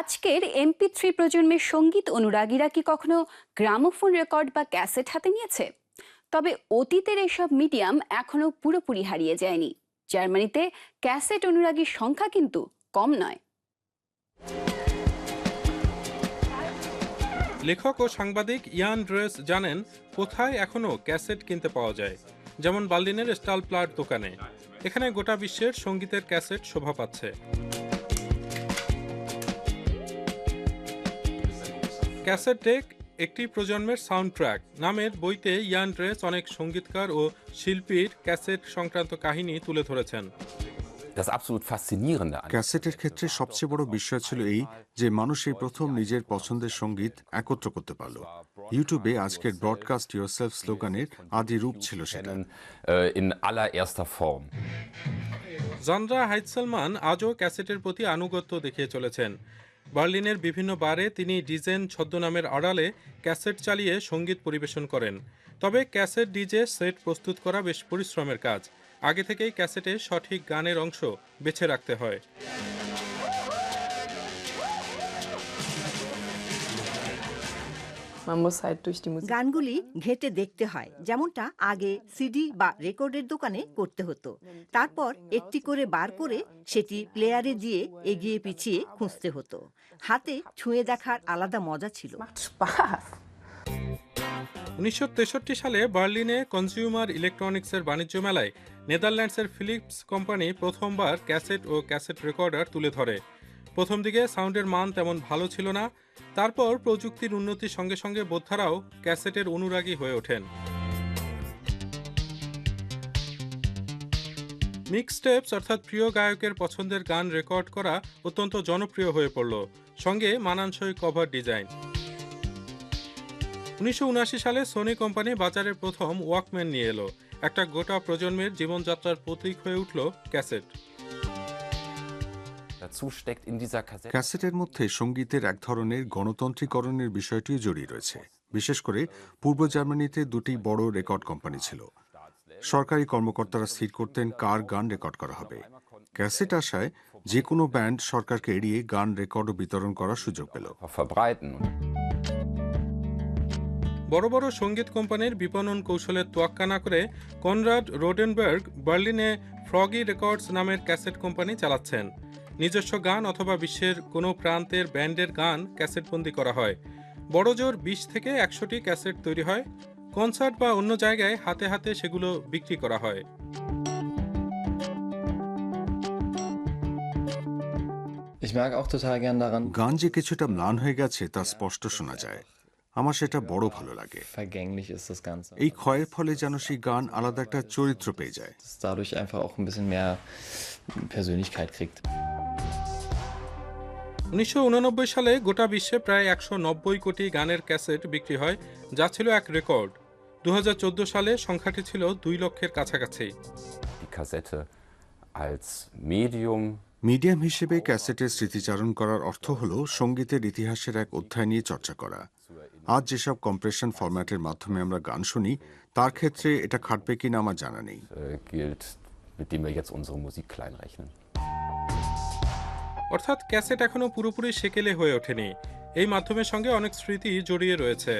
আজকের MP three প্রজন্মের সংগীত অনুরাগীরা কি কখনো গ্রামোফোন রেকর্ড বা ক্যাসেট হাতে নিয়েছে? তবে অতীতের এসব মিডিয়াম এখনও পুরোপুরি হারিয়ে যায়নি। জার্মানিতে ক্যাসেট অনুরাগীর সংখ্যা কিন্তু কম নয়। লেখক ও সাংবাদিক ইয়ান ড্রেস জানেন, কোথায় এখনও ক্যাসেট কিনতে পাওয়া যায়? যেমন বার্লিনের স্টাল প্লাট দোকানে। এখানে গোটা বিশ্বের সঙ্গীতের ক্যাসেট শোভা পাচ্ছে। ক্যাসেট ডেক একটি প্রজন্মের সাউন্ড ট্র্যাক নামের বইতে ইয়ান ড্রেস অনেক সঙ্গীতকার ও শিল্পীর ক্যাসেট সংক্রান্ত কাহিনী তুলে ধরেছেন। ক্যাসেটের ক্ষেত্রে সবচেয়ে বড় বিষয় ছিল এই যে মানুষ এই প্রথম নিজের পছন্দের সংগীত একত্র করতে পারল। ইউটিউবে আজকের ব্রডকাস্ট ইয়োরসেলফ স্লোগানের আদি রূপ ছিল সেটা। Äh, in allererster Form. জান্ড্রা হাইটসেলমান আজও ক্যাসেটের প্রতি আনুগত্য দেখিয়ে চলেছেন। বার্লিনের বিভিন্ন বারে তিনি ডিজেন ছদ্মনামের আড়ালে ক্যাসেট চালিয়ে সংগীত পরিবেশন করেন। তবে ক্যাসেট ডিজে সেট প্রস্তুত করা বেশ পরিশ্রমের কাজ। আগে থেকেই ক্যাসেটে সঠিক গানের অংশ বেছে রাখতে হয়। গানগুলি ঘেটে দেখতে হয় যেমনটা আগে সিডি বা রেকর্ডের দোকানে করতে হতো। তারপর একটি করে বার করে সেটি প্লেয়ারে দিয়ে এগিয়ে পিছিয়ে খুঁজতে হতো। হাতে ছুঁয়ে দেখার আলাদা মজা ছিল. উনিশশো সালে বার্লিনে কনজিউমার ইলেকট্রনিক্সের বাণিজ্য মেলায় নেদারল্যান্ডসের ফিলিপস কোম্পানি প্রথমবার ক্যাসেট ও ক্যাসেট রেকর্ডার তুলে ধরে। প্রথম দিকে সাউন্ডের মান তেমন ভালো ছিল না। তারপর প্রযুক্তির উন্নতির সঙ্গে সঙ্গে বোদ্ধারাও ক্যাসেটের অনুরাগী হয়ে ওঠেন। মিক্স স্টেপস অর্থাৎ প্রিয় গায়কের পছন্দের গান রেকর্ড করা অত্যন্ত জনপ্রিয় হয়ে পড়ল, সঙ্গে মানানসই কভার ডিজাইন। উনিশশো সালে সোনি কোম্পানি বাজারে প্রথম ওয়াকম্যান নিয়ে এলো। একটা গোটা প্রজন্মের জীবনযাত্রার প্রতীক হয়ে উঠল ক্যাসেট। ক্যাসেটের মধ্যে সঙ্গীতের এক ধরনের গণতন্ত্রীকরণের বিষয়টিও জড়িয়ে রয়েছে। বিশেষ করে পূর্ব জার্মানিতে দুটি বড় রেকর্ড কোম্পানি ছিল। সরকারি কর্মকর্তারা স্থির করতেন কার গান রেকর্ড করা হবে। ক্যাসেট আসায় যে কোনো ব্যান্ড সরকারকে এড়িয়ে গান রেকর্ড ও বিতরণ করার সুযোগ পেল। বড় বড় সংগীত কোম্পানির বিপণন কৌশলের তোয়াক্কা না করে কনরাড রোডেনবার্গ বার্লিনে ফ্রগি রেকর্ডস নামের ক্যাসেট কোম্পানি চালাচ্ছেন। নিজস্ব গান অথবা বিশ্বের কোনো প্রান্তের ব্যান্ডের গান ক্যাসেটবন্দি করা হয়। বড় জোর বিশ থেকে একশোটি ক্যাসেট তৈরি হয়। কনসার্ট বা অন্য জায়গায় হাতে হাতে সেগুলো বিক্রি করা হয়। Ich mag auch total gern daran, গান যে কিছুটা ম্লান হয়ে গেছে তা স্পষ্ট শোনা যায়। আমার সেটা বড় ভালো লাগে। vergänglich ist das Ganze. এই ক্ষয়ের ফলে যেন সেই গান আলাদা একটা চরিত্র পেয়ে যায়। Persönlichkeit kriegt. উনিশশো সালে গোটা বিশ্বে প্রায় একশো নব্বই কোটি গানের ক্যাসেট বিক্রি হয় যা ছিল এক রেকর্ড। দুহাজার চোদ্দ সালে সংখ্যাটি ছিল দুই লক্ষের কাছাকাছি। Die Kassette als Medium medium হিসেবে ক্যাসেটের স্মৃতিচারণ করার অর্থ হল সঙ্গীতের ইতিহাসের এক অধ্যায় নিয়ে চর্চা করা। আজ যেসব কম্প্রেশন ফরম্যাটের মাধ্যমে আমরা গান শুনি তার ক্ষেত্রে এটা খাটবে কিনা আমার জানা নেই। Äh, mit dem wir jetzt unsere Musik kleinrechnen. অর্থাৎ ক্যাসেট এখনও পুরোপুরি সেকেলে হয়ে ওঠেনি এই মাধ্যমের সঙ্গে অনেক স্মৃতি জড়িয়ে রয়েছে